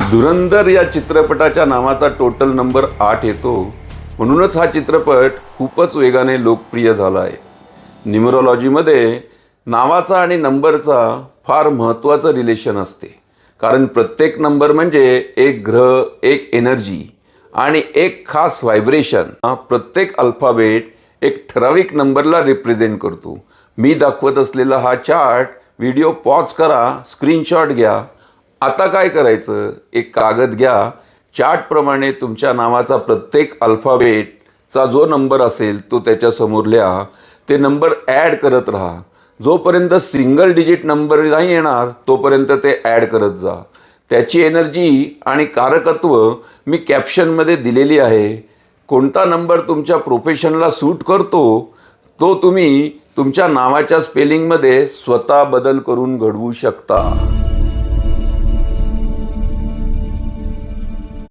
धुरंधर या चित्रपटाच्या नावाचा टोटल नंबर आठ येतो. म्हणूनच हा चित्रपट खूपच वेगाने लोकप्रिय झाला आहे न्युमरोलॉजीमध्ये नावाचा आणि नंबरचा फार महत्त्वाचं रिलेशन असते. कारण प्रत्येक नंबर म्हणजे एक ग्रह एक एनर्जी आणि एक खास व्हायब्रेशन हा प्रत्येक अल्फाबेट एक ठराविक नंबरला रिप्रेझेंट करतो. मी दाखवत असलेला हा चार्ट व्हिडिओ पॉज करा स्क्रीनशॉट घ्या. आता काय करायचं? एक कागद घ्या. चार्टप्रमाणे तुमच्या नावाचा प्रत्येक अल्फाबेटचा जो नंबर असेल तो त्याच्यासमोर लिहा. ते नंबर ॲड करत राहा. जोपर्यंत सिंगल डिजिट नंबर नाही येणार तोपर्यंत ते ॲड करत जा. त्याची एनर्जी आणि कारकत्व मी कॅप्शनमध्ये दिलेली आहे. कोणता नंबर तुमच्या प्रोफेशनला सूट करतो तो तुम्ही तुमच्या नावाच्या स्पेलिंगमध्ये स्वतः बदल करून घडवू शकता.